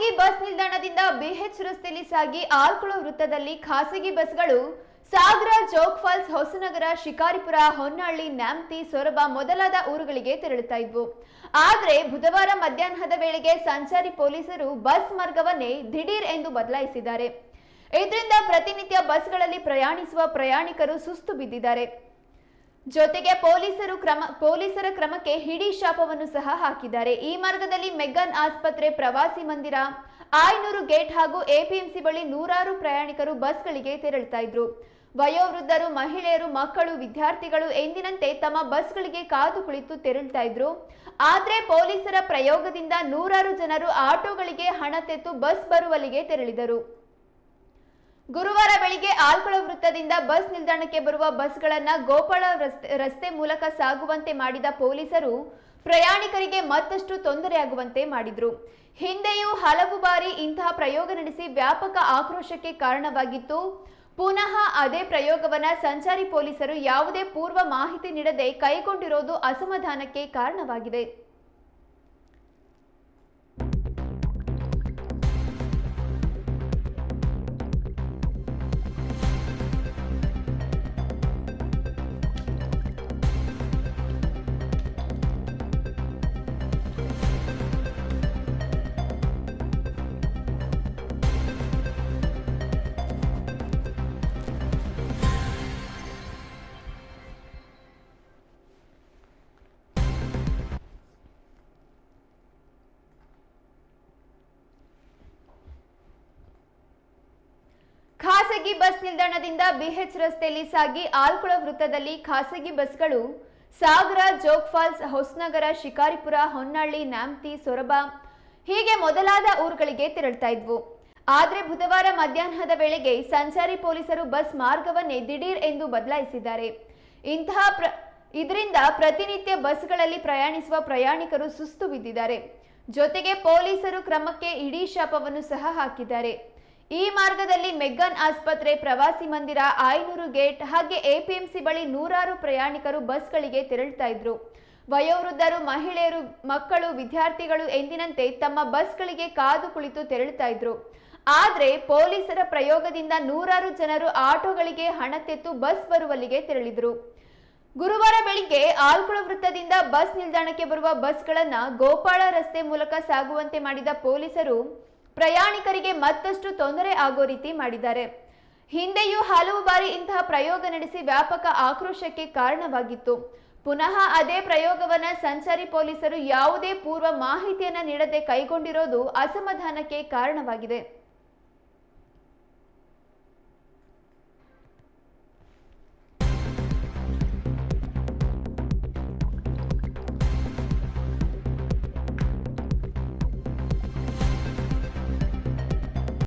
ಖಾಸಗಿ ಬಸ್ ನಿಲ್ದಾಣದಿಂದ ಬಿಎಚ್ ರಸ್ತೆಯಲ್ಲಿ ಸಾಗಿ ಆಲ್ಕುಳ ವೃತ್ತದಲ್ಲಿ ಖಾಸಗಿ ಬಸ್ಗಳು ಸಾಗರ ಜೋಗ್ ಫಾಲ್ಸ್, ಹೊಸನಗರ, ಶಿಕಾರಿಪುರ, ಹೊನ್ನಾಳಿ, ನ್ಯಾಮ್ತಿ, ಸೊರಬ ಮೊದಲಾದ ಊರುಗಳಿಗೆ ತೆರಳುತ್ತಾ ಇದ್ವು. ಆದರೆ ಬುಧವಾರ ಮಧ್ಯಾಹ್ನದ ವೇಳೆಗೆ ಸಂಚಾರಿ ಪೊಲೀಸರು ಬಸ್ ಮಾರ್ಗವನ್ನೇ ದಿಢೀರ್ ಎಂದು ಬದಲಾಯಿಸಿದ್ದಾರೆ. ಇದರಿಂದ ಪ್ರತಿನಿತ್ಯ ಬಸ್ಗಳಲ್ಲಿ ಪ್ರಯಾಣಿಸುವ ಪ್ರಯಾಣಿಕರು ಸುಸ್ತು ಬಿದ್ದಿದ್ದಾರೆ. ಜೊತೆಗೆ ಪೊಲೀಸರು ಕ್ರಮ, ಪೊಲೀಸರ ಕ್ರಮಕ್ಕೆ ಹಿಡಿ ಶಾಪವನ್ನು ಸಹ ಹಾಕಿದ್ದಾರೆ. ಈ ಮಾರ್ಗದಲ್ಲಿ ಮೆಗ್ಗನ್ ಆಸ್ಪತ್ರೆ, ಪ್ರವಾಸಿ ಮಂದಿರ ಆಯ್ನೂರು ಗೇಟ್ ಹಾಗೂ ಎಪಿಎಂಸಿ ಬಳಿ ನೂರಾರು ಪ್ರಯಾಣಿಕರು ಬಸ್ಗಳಿಗೆ ತೆರಳುತ್ತಾ ಇದ್ರು. ವಯೋವೃದ್ಧರು, ಮಹಿಳೆಯರು, ಮಕ್ಕಳು, ವಿದ್ಯಾರ್ಥಿಗಳು ಎಂದಿನಂತೆ ತಮ್ಮ ಬಸ್ಗಳಿಗೆ ಕಾದು ಕುಳಿತು ತೆರಳುತ್ತಾ ಇದ್ರು. ಆದ್ರೆ ಪೊಲೀಸರ ಪ್ರಯೋಗದಿಂದ ನೂರಾರು ಜನರು ಆಟೋಗಳಿಗೆ ಹಣ ತೆತ್ತು ಬಸ್ ಬರುವಲ್ಲಿಗೆ ತೆರಳಿದರು. ಗುರುವಾರ ಬೆಳಿಗ್ಗೆ ಆಲ್ಕೊಳ ವೃತ್ತದಿಂದ ಬಸ್ ನಿಲ್ದಾಣಕ್ಕೆ ಬರುವ ಬಸ್ಗಳನ್ನು ಗೋಪಾಳ ರಸ್ತೆ ಮೂಲಕ ಸಾಗುವಂತೆ ಮಾಡಿದ ಪೊಲೀಸರು ಪ್ರಯಾಣಿಕರಿಗೆ ಮತ್ತಷ್ಟು ತೊಂದರೆಯಾಗುವಂತೆ ಮಾಡಿದ್ರು. ಹಿಂದೆಯೂ ಹಲವು ಬಾರಿ ಇಂತಹ ಪ್ರಯೋಗ ನಡೆಸಿ ವ್ಯಾಪಕ ಆಕ್ರೋಶಕ್ಕೆ ಕಾರಣವಾಗಿತ್ತು. ಪುನಃ ಅದೇ ಪ್ರಯೋಗವನ್ನ ಸಂಚಾರಿ ಪೊಲೀಸರು ಯಾವುದೇ ಪೂರ್ವ ಮಾಹಿತಿ ನೀಡದೆ ಕೈಗೊಂಡಿರೋದು ಅಸಮಾಧಾನಕ್ಕೆ ಕಾರಣವಾಗಿದೆ. ಖಾಸಗಿ ಬಸ್ ನಿಲ್ದಾಣದಿಂದ ಬಿಎಚ್ ರಸ್ತೆಯಲ್ಲಿ ಸಾಗಿ ಆಲ್ಕುಳ ವೃತ್ತದಲ್ಲಿ ಖಾಸಗಿ ಬಸ್ಗಳು ಸಾಗರ, ಜೋಗ್ ಫಾಲ್ಸ್, ಹೊಸನಗರ, ಶಿಕಾರಿಪುರ, ಹೊನ್ನಾಳಿ ನ್ಯಾಮ್ತಿ ಸೊರಬ ಹೀಗೆ ಮೊದಲಾದ ಊರುಗಳಿಗೆ ತೆರಳ್ತಾ ಇದ್ವು. ಆದರೆ ಬುಧವಾರ ಮಧ್ಯಾಹ್ನದ ವೇಳೆಗೆ ಸಂಚಾರಿ ಪೊಲೀಸರು ಬಸ್ ಮಾರ್ಗವನ್ನೇ ದಿಢೀರ್ ಎಂದು ಬದಲಾಯಿಸಿದ್ದಾರೆ. ಇಂತಹ ಪ್ರ, ಇದರಿಂದ ಪ್ರತಿನಿತ್ಯ ಬಸ್ಗಳಲ್ಲಿ ಪ್ರಯಾಣಿಸುವ ಪ್ರಯಾಣಿಕರು ಸುಸ್ತು ಬಿದ್ದಿದ್ದಾರೆ. ಜೊತೆಗೆ ಪೊಲೀಸರು ಕ್ರಮಕ್ಕೆ ಇಡೀ ಶಾಪವನ್ನು ಸಹ ಹಾಕಿದ್ದಾರೆ. ಈ ಮಾರ್ಗದಲ್ಲಿ ಮೆಗ್ಗಾನ್ ಆಸ್ಪತ್ರೆ, ಪ್ರವಾಸಿ ಮಂದಿರ, ಆಯನೂರು ಗೇಟ್ ಹಾಗೆ ಎಪಿಎಂಸಿ ಬಳಿ ನೂರಾರು ಪ್ರಯಾಣಿಕರು ಬಸ್ಗಳಿಗೆ ತೆರಳುತ್ತಾ ಇದ್ರು. ವಯೋವೃದ್ಧರು, ಮಹಿಳೆಯರು, ಮಕ್ಕಳು, ವಿದ್ಯಾರ್ಥಿಗಳು ಎಂದಿನಂತೆ ತಮ್ಮ ಬಸ್ಗಳಿಗೆ ಕಾದು ಕುಳಿತು ತೆರಳುತ್ತಾ ಇದ್ರು. ಆದ್ರೆ ಪೊಲೀಸರ ಪ್ರಯೋಗದಿಂದ ನೂರಾರು ಜನರು ಆಟೋಗಳಿಗೆ ಹಣ ತೆತ್ತು ಬಸ್ ಬರುವಲ್ಲಿಗೆ ತೆರಳಿದ್ರು. ಗುರುವಾರ ಬೆಳಿಗ್ಗೆ ಆಲ್ಕುಳ ವೃತ್ತದಿಂದ ಬಸ್ ನಿಲ್ದಾಣಕ್ಕೆ ಬರುವ ಬಸ್ಗಳನ್ನ ಗೋಪಾಳ ರಸ್ತೆ ಮೂಲಕ ಸಾಗುವಂತೆ ಮಾಡಿದ ಪೊಲೀಸರು ಪ್ರಯಾಣಿಕರಿಗೆ ಮತ್ತಷ್ಟು ತೊಂದರೆ ಆಗೋ ರೀತಿ ಮಾಡಿದ್ದಾರೆ. ಹಿಂದೆಯೂ ಹಲವು ಬಾರಿ ಇಂತಹ ಪ್ರಯೋಗ ನಡೆಸಿ ವ್ಯಾಪಕ ಆಕ್ರೋಶಕ್ಕೆ ಕಾರಣವಾಗಿತ್ತು. ಪುನಃ ಅದೇ ಪ್ರಯೋಗವನ್ನ ಸಂಚಾರಿ ಪೊಲೀಸರು ಯಾವುದೇ ಪೂರ್ವ ಮಾಹಿತಿಯನ್ನ ನೀಡದೆ ಕೈಗೊಂಡಿರೋದು ಅಸಮಾಧಾನಕ್ಕೆ ಕಾರಣವಾಗಿದೆ.